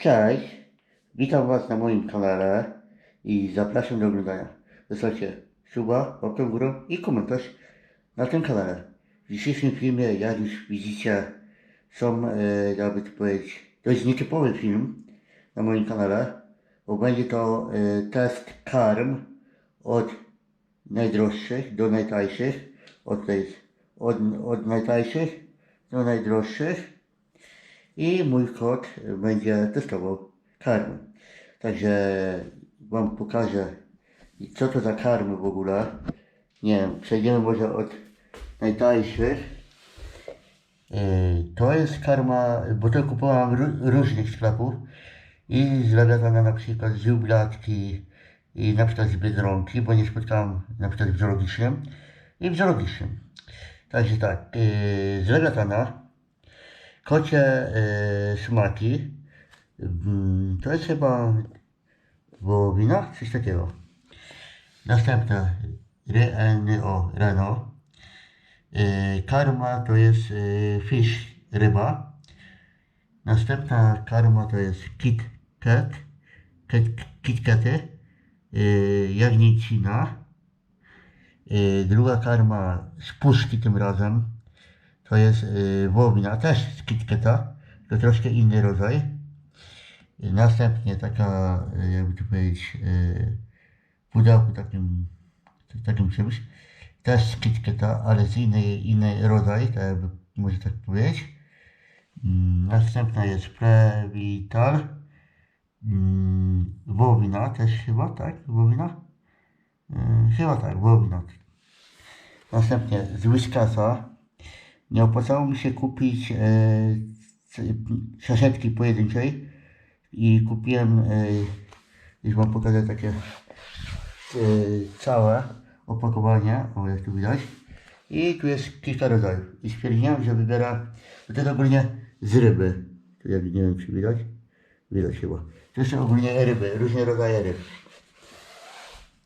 Cześć, witam Was na moim kanale i zapraszam do oglądania. Zostawcie suba, łapkę w górę i komentarz na tym kanale. W dzisiejszym filmie, jak już widzicie, są, e, jakby to powiedzieć, dość nietypowy film na moim kanale, bo będzie to e, test karm od najdroższych do najtańszych, od, tej, od, od najtańszych do najdroższych i mój kot będzie testował karmy. Także Wam pokażę co to za karmy w ogóle. Nie wiem, przejdziemy może od najtańszych. Yy, To jest karma, bo to kupowałem ró- różnych sklepów i z Lewiatana na przykład z Jublatki i na przykład z Biedronki, bo nie spotkałem na przykład w Żorogiszem i w Żorogiszem. Także tak, yy, z Lewiatana kocie y, smaki. Mm, To jest chyba wołowina, coś takiego. Następne RNO, Reno. Y, karma to jest y, fish, ryba. Następna karma to jest kit kat, kit, kitkaty, y, jagnięcina. Y, druga karma z puszki tym razem. To jest y, wołowina, też z KitKata, to troszkę inny rodzaj. Y, Następnie taka, y, jakby to powiedzieć, pudełku takim, takim czymś, też z KitKata, ale z innej, innej rodzaj, tak jakby może tak powiedzieć. Mm, Następna jest Prevital, mm, wołowina też chyba, tak? Wołowina? Chyba tak, wołowina. Następnie z Whiskasa, nie opłacało mi się kupić e, saszetki pojedynczej i kupiłem, e, już wam pokażę takie e, całe opakowanie, o jak tu widać. I tu jest kilka rodzajów. I stwierdziłem, że wybiera, to jest ogólnie z ryby. Tu jak nie wiem czy widać, widać chyba. To są ogólnie ryby, różne rodzaje ryb.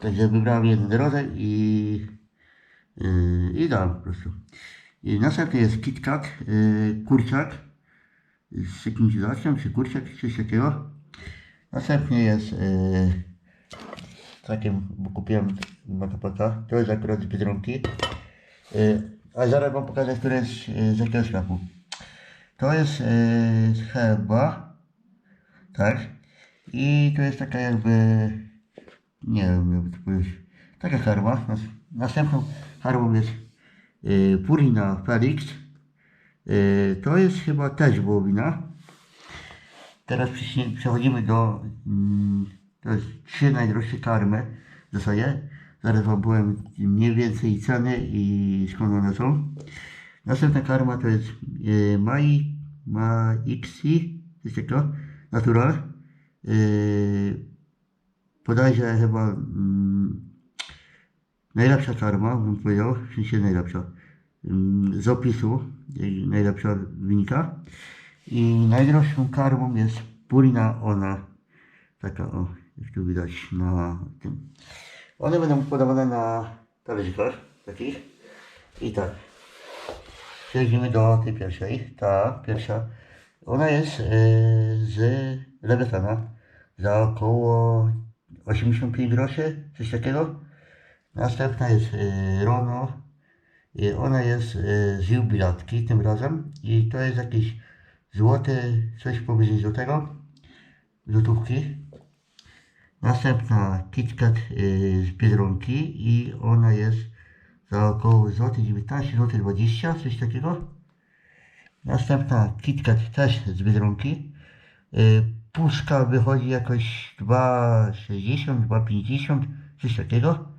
Także wybrałem jeden rodzaj i, yy, i dałem po prostu. Następny jest KitKat, yy, kurczak z jakimś dodatkiem, czy kurczak, coś takiego. Następnie jest takim, bo kupiłem makapaka, to jest akurat z Biedronki. Yy, a zaraz wam pokażę, który jest z jakiego sklepu. To jest chyba, tak. I to jest taka jakby, nie wiem jakby to powiedzieć, taka. Nas- Następną karmą jest y, Purina Felix. Y, to jest chyba też wołowina. Teraz przechodzimy do, mm, to jest trzy najdroższe karmy w zasadzie. Zaraz wam powiem mniej więcej ceny i skąd one są. Następna karma to jest y, Mai, Maixi, coś takiego, Natural. Bodajże chyba mm, najlepsza karma, bym powiedział, w sensie najlepsza. Ym, Z opisu jej najlepsza wynika. I najdroższą karmą jest Purina Ona. Taka o, jak tu widać na tym. One będą podawane na talerzykach takich. I tak. Przechodzimy do tej pierwszej. Ta pierwsza. Ona jest e, z Lewiatana za około 85 groszy, coś takiego. Następna jest y, Rono. Ona jest y, z jubilatki tym razem. I to jest jakiś złoty, coś powyżej złotego. Złotówki. Następna KitKat y, z Biedronki i ona jest za około złoty 19, złoty 20, coś takiego. Następna KitKat też z Biedronki. Puszka wychodzi jakoś 2,60, 2,50, coś takiego.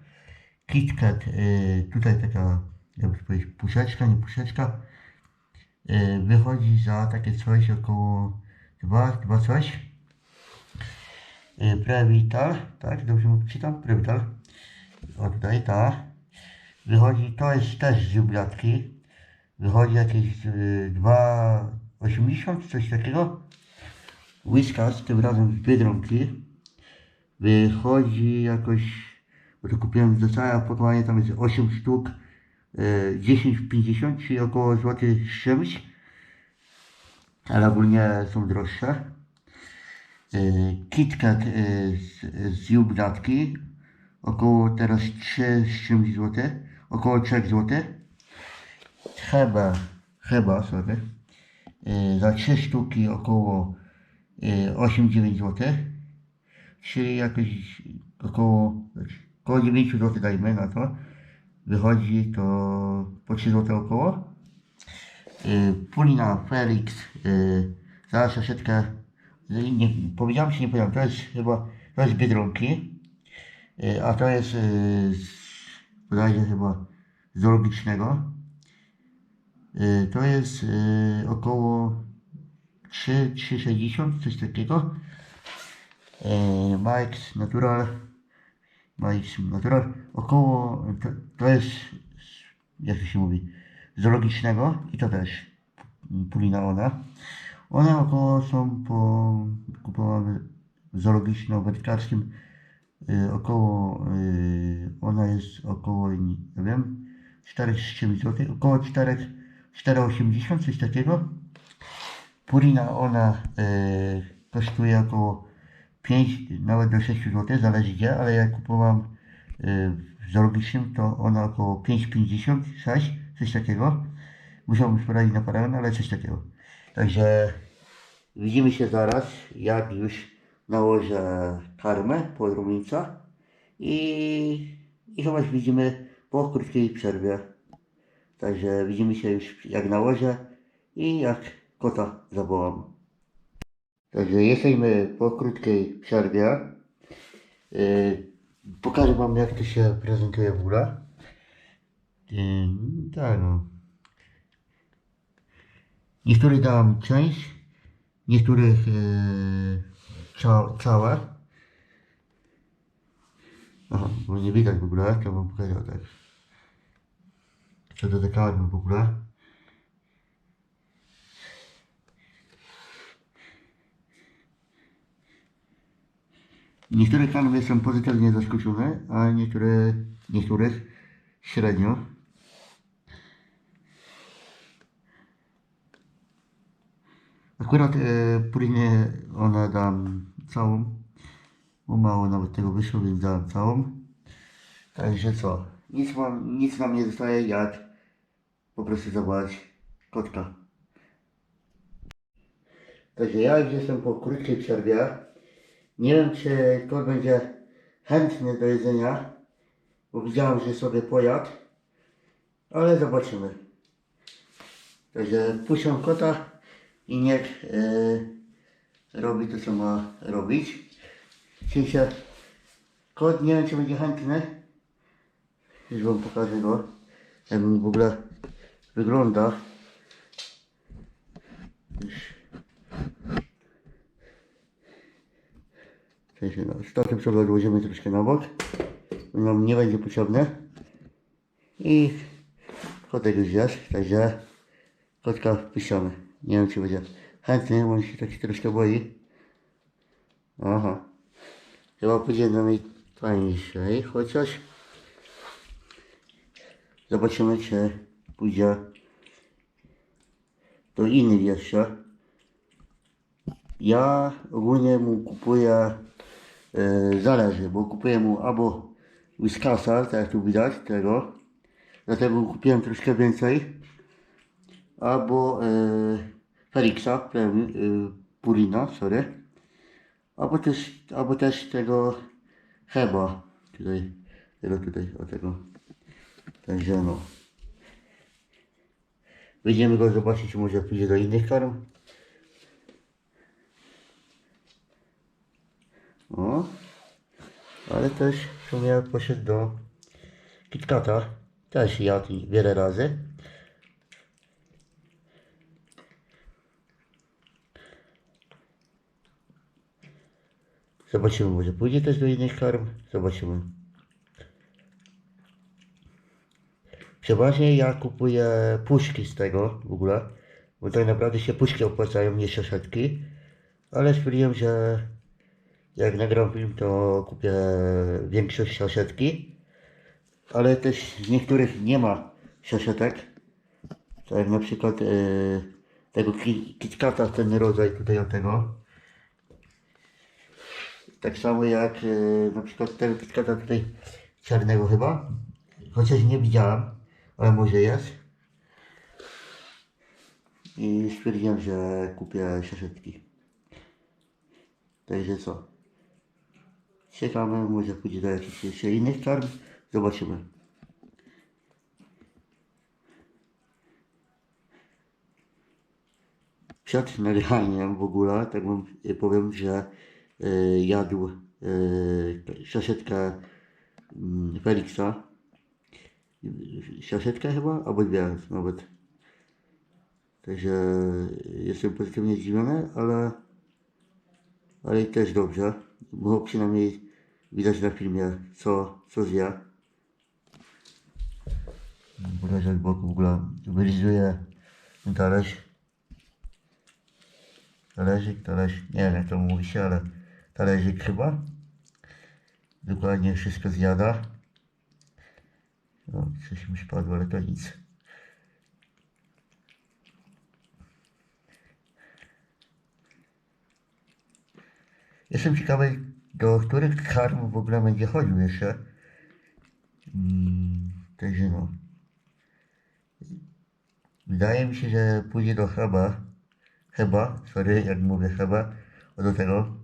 KitKat, y, tutaj taka, jakby powiedzieć, puszeczka, nie puszeczka, y, wychodzi za takie coś około 2, 2 coś. Y, Prevital, tak, dobrze czytam? Prevital. O tutaj, ta. Wychodzi, to jest też z jublatki. Wychodzi jakieś y, 2,80, coś takiego. Whiskas, tym razem z Biedronki. Wychodzi jakoś, bo to kupiłem za całe opakowanie, tam jest 8 sztuk, e, 10,50, czyli około złoty z czymś. Ale ogólnie są droższe. y, KitKat y, z, z Jubdatki, około teraz 3 z czymś złote, około 3 zł. Chyba, chyba, sorry, za 3 sztuki około y, 8-9 zł, czyli jakoś około, około 9 zł dajmy na to, wychodzi to po 3 zł około. Y, Pulina Felix, y, za saszetkę, y, nie, powiedziałem czy nie powiedziałem, to jest chyba, to jest Biedronki, y, a to jest y, bodajże chyba zoologicznego. Y, To jest y, około 3, 3,60, coś takiego. Y, Mike's Natural, Mike's Natural, około, to, to jest, jak to się mówi, zoologicznego i to też pulina ona. One około są po kupowane zoologiczno-wędkarskim y, około, y, ona jest około, nie wiem, 4 z czymś złotych, około 4, 4,80, coś takiego. Purina ona y, kosztuje około 5, nawet do 6 zł, zależy gdzie, ale jak kupowałem y, w zoologicznym, to ona około 5,50, 6, coś takiego. Musiałbym sprawdzić na parę, ale coś takiego. Także widzimy się zaraz, jak już nałożę karmę pod rumieńca i, i chyba widzimy po krótkiej przerwie. Także widzimy się już jak nałożę i jak kota zawołam. Także jesteśmy po krótkiej przerwie. Yy, pokażę Wam jak to się prezentuje w ogóle. Yy, tak no. Niektórych dałam część, niektórych yy, ca całe. Aha, bo nie widać w ogóle, to Wam pokazał tak. Co dotykałem w ogóle. Niektóre kanwy jestem pozytywnie zaskoczony, a niektóre, niektórych średnio. Akurat e, Purinę ona dam całą, bo mało nawet tego wyszło, więc dam całą. Także co, nic, mam, nic nam nie zostaje jak po prostu zawołać kotka. Także ja już jestem po krótkiej przerwie. Nie wiem, czy kot będzie chętny do jedzenia, bo widziałem, że sobie pojadł, ale zobaczymy. Także puszczę kota i niech e, robi to, co ma robić. Czyli się kot nie wiem, czy będzie chętny. Już wam pokażę go, jak on w ogóle wygląda. Sensie, no, statek sobie odłożymy troszkę na bok. Nam nie będzie potrzebne. I kotek już jest, także kotka wpuszczamy. Nie wiem, czy będzie chętny, bo on się tak troszkę boi. Aha. Chyba pójdzie do mnie tańszej, chociaż zobaczymy, czy pójdzie do innych jeszcze. Ja ogólnie mu kupuję, zależy, bo kupuję mu albo Whiskasa, tak jak tu widać, tego, dlatego kupiłem troszkę więcej, albo e, Felixa, e, Purina, sorry, albo też, albo też tego Heba, tutaj, tego tutaj, o tego, także no. Wyjdziemy go zobaczyć, może pójdzie do innych karm. O, ale też w sumie poszedł do KitKata. Też jadł wiele razy. Zobaczymy, może pójdzie też do innych karm. Zobaczymy. Przeważnie ja kupuję puszki z tego w ogóle, bo tak naprawdę się puszki opłacają, nie szaszetki. Ale stwierdziłem, że jak nagram film, to kupię większość saszetki. Ale też niektórych nie ma saszetek. Tak jak na przykład e, tego ki- KitKata, ten rodzaj tutaj o tego. Tak samo jak e, na przykład tego kitkata tutaj czarnego chyba. Chociaż nie widziałem, ale może jest. I stwierdziłem, że kupię szaszetki. Także co? Czekamy, może pójdzie do jakichś jeszcze innych karm. Zobaczymy. Przed nagraniem w ogóle, tak wam y, powiem, że y, jadł y, szaszetkę y, Feliksa. Y, Szaszetkę chyba? Albo dwie nawet. Także jestem pozytywnie zdziwiony, ale, ale też dobrze, bo przynajmniej widać na filmie, co, co zje. Pokażę z boku w ogóle wylizuje ten talerz. Talerzyk, talerz, nie wiem jak to mówi się, ale talerzyk chyba. Dokładnie wszystko zjada. No, coś mi spadło, ale to nic. Jestem ciekawy, do których karm w ogóle będzie chodził jeszcze. Mm, także no. Wydaje mi się, że pójdzie do chyba. Chyba, sorry, jak mówię chyba. Do tego,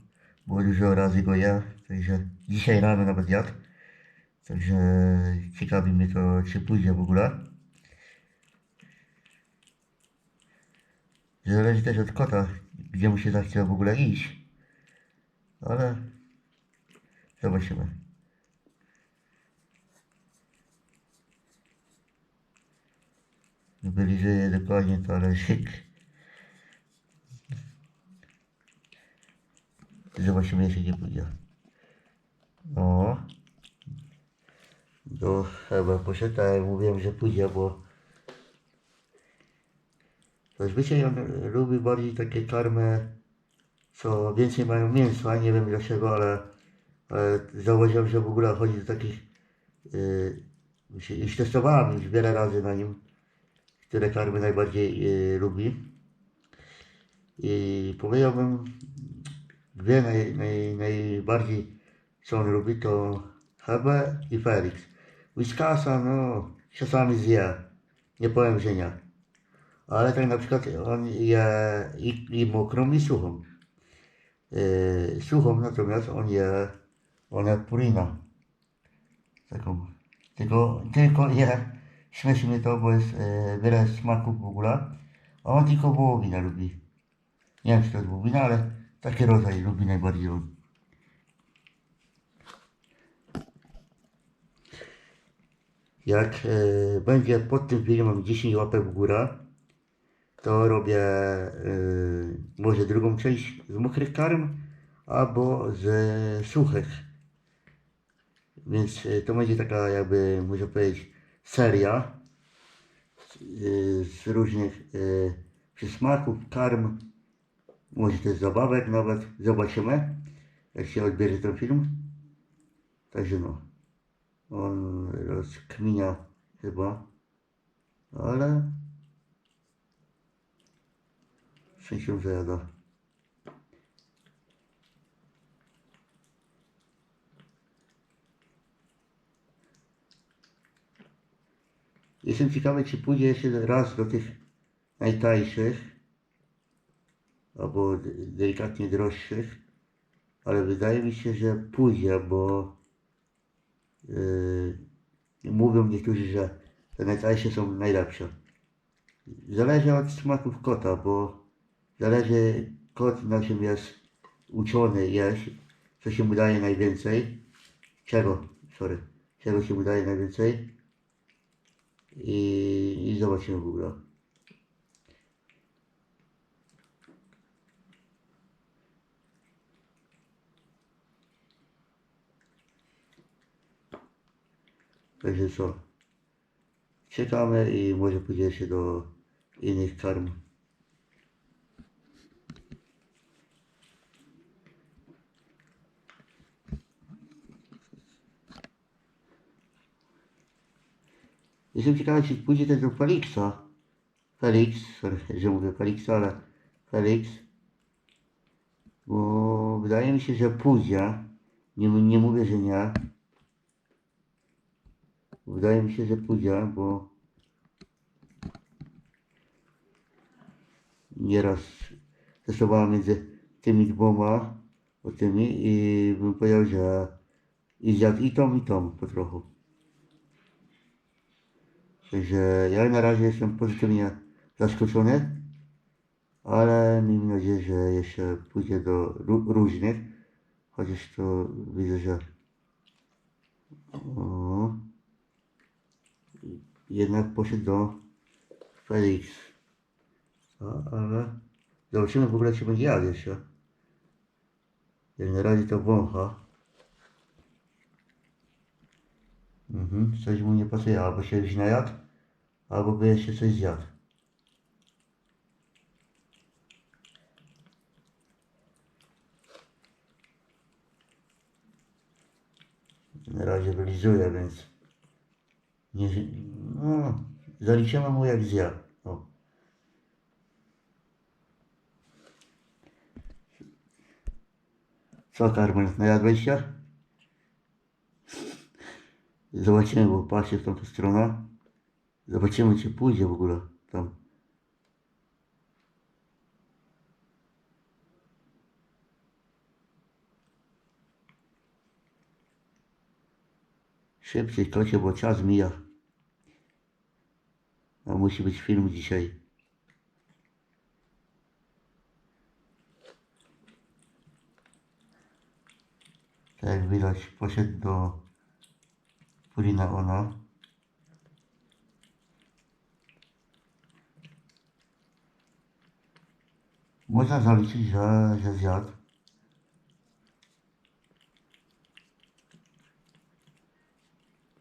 bo dużo razy go ja. Także dzisiaj rano nawet jadł. Także ciekawi mnie to, czy pójdzie w ogóle. Zależy też od kota, gdzie mu się zachce w ogóle iść. Ale zobaczymy. Wylizuje dokładnie talerzyk. Zobaczymy jeszcze gdzie pójdzie. O. Do chyba poszedł, ale mówiłem, że pójdzie, bo zazwyczaj on lubi bardziej takie karmy co więcej mają mięsa, nie wiem dlaczego, ale, ale zauważyłem, że w ogóle chodzi do takich, yy, już- testowałem już wiele razy na nim, które karmy najbardziej yy, lubi. I powiedziałbym, dwie naj, naj, najbardziej, co on lubi, to Hebe i Felix. Whiskasa, no, czasami zje, nie powiem, że nie. Ale tak na przykład on je i, i mokrą, i suchą. Yy, suchą natomiast on je, on je purina. Taką. Tylko, tylko je, śmieszy mnie to, bo jest yy, wiele smaków w ogóle. A on tylko wołowinę lubi. Nie wiem, czy to jest wołowina, ale taki rodzaj lubi najbardziej on. Jak yy, będzie pod tym filmem 10 łapek w górę, to robię y, może drugą część z mokrych karm albo z suchych. Więc y, to będzie taka jakby, można powiedzieć, seria y, z różnych y, przysmaków, karm, może też zabawek nawet. Zobaczymy, jak się odbierze ten film. Także no, on rozkminia chyba, ale się zajada. Jestem ciekawy, czy pójdzie jeszcze raz do tych najtańszych, albo delikatnie droższych, ale wydaje mi się, że pójdzie, bo yy, mówią niektórzy, że te najtańsze są najlepsze. Zależy od smaków kota, bo zależy kot na czym jest uczony jeść, co się mu daje najwięcej, czego, sorry, czego się mu daje najwięcej i, i zobaczymy w ogóle. Także co? Czekamy i może pójdzie się do innych karm. Jestem ciekawy, czy pójdzie też do Felixa. Felix, że mówię Felixa, ale Felix. Bo wydaje mi się, że pójdzie. Nie, nie mówię, że nie. Wydaje mi się, że pójdzie, bo nieraz testowałem między tymi dwoma o tymi i bym powiedział, że i zjadł i tą, i tą po trochu. Także ja na razie jestem pozytywnie zaskoczony, ale miejmy nadzieję, że jeszcze pójdzie do ró- różnych, chociaż to widzę, że o, jednak poszedł do Felix. A, ale zobaczymy w ogóle, czy będzie jadł jeszcze. Jak na razie to wącha. Mhm, coś mu nie pasuje, albo się już najadł, albo by jeszcze coś zjadł. Na razie wylizuje, więc nie, no, zaliczymy mu jak zjadł. O. Co Karmen, najadłeś się? Zobaczymy, bo patrzę w tamtą stronę. Zobaczymy, czy pójdzie w ogóle tam. Szybciej, kocie, bo czas mija. A musi być film dzisiaj. Tak jak widać, poszedł do Purina ona. Można zaliczyć, że, że zjadł.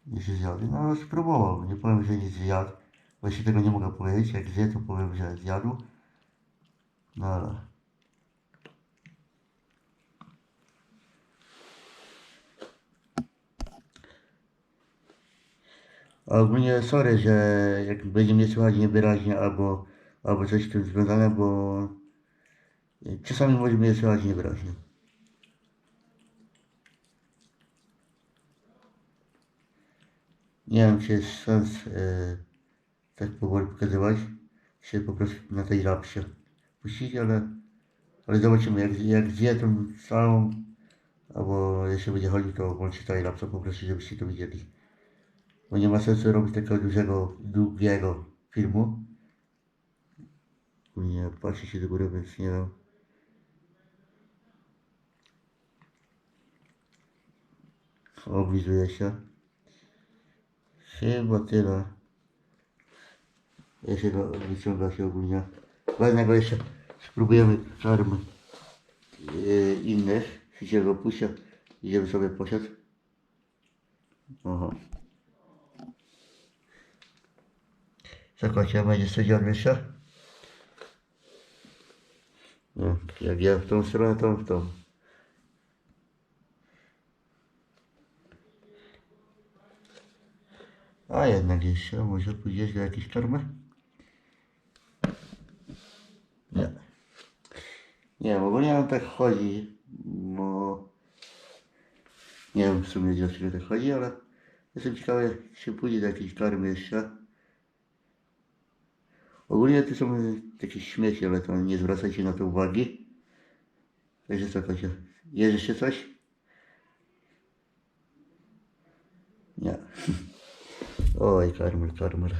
Jeśli zjadł, no spróbował. Nie że nie zjadł. Bo jeśli tego nie powiedzieć, jak zje, to powiem, że zjadł. No ale... ogólnie sorry, że jak będzie mnie słychać niewyraźnie albo, albo coś z tym związane, bo czasami może mnie słychać niewyraźnie. Nie wiem, czy jest sens e, tak powoli pokazywać, czy po prostu na tej rapsie puścić, ale, ale zobaczymy, jak, jak zje tą całą, albo jeśli będzie chodził, to włączy tej lapsa po prostu, żebyście to widzieli. Bo nie ma sensu robić takiego dużego, długiego filmu. Nie patrzy się do góry, więc nie wiem. Oblizuje się. Chyba tyle. Jeszcze go wyciąga się ogólnie. Ważnego jeszcze spróbujemy farm yy, innych. Chcecie go puścić i żeby sobie poszedł. Aha. Kocie, będzie jeszcze? No, jak ja w tą stronę, to w tą. A jednak jeszcze, może pójdziesz do jakiejś karmy? Nie. Nie wiem, ogólnie on tak chodzi, bo... Nie wiem w sumie dlaczego tak chodzi, ale jestem ciekawy, czy pójdzie do jakiejś karmy jeszcze. Ogólnie to są takie śmieci, ale to nie zwracajcie na to uwagi. Także co, Kocie? Jest jeszcze coś? Nie. Oj, karmel, karmel.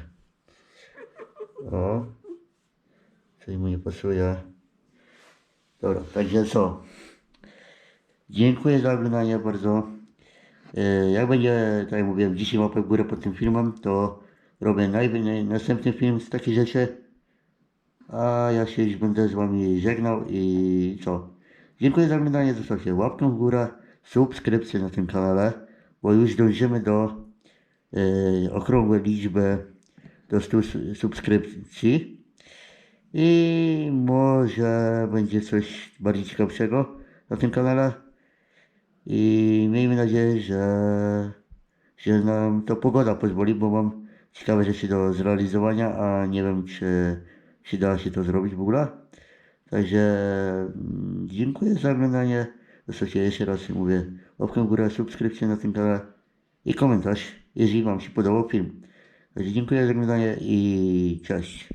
O. Coś mu nie pasuje. Dobra, także co? Dziękuję za oglądanie bardzo. E, Jak będzie, tak jak mówiłem, dzisiaj łapę w górę pod tym filmem, to robię naj, następny film z takich rzeczy. A ja się już będę z wami żegnał i co? Dziękuję za oglądanie, zostawcie łapkę w górę, subskrypcję na tym kanale, bo już dążymy do e, okrągłej liczby do 100 su- subskrypcji. I może będzie coś bardziej ciekawszego na tym kanale. I miejmy nadzieję, że, że nam to pogoda pozwoli, bo mam ciekawe rzeczy do zrealizowania, a nie wiem, czy, czy da się to zrobić w ogóle. Także mm, dziękuję za oglądanie. Zostawcie jeszcze raz mówię łapkę w górę, subskrypcję na tym kanale i komentarz, jeżeli Wam się podobał film. Także dziękuję za oglądanie i cześć.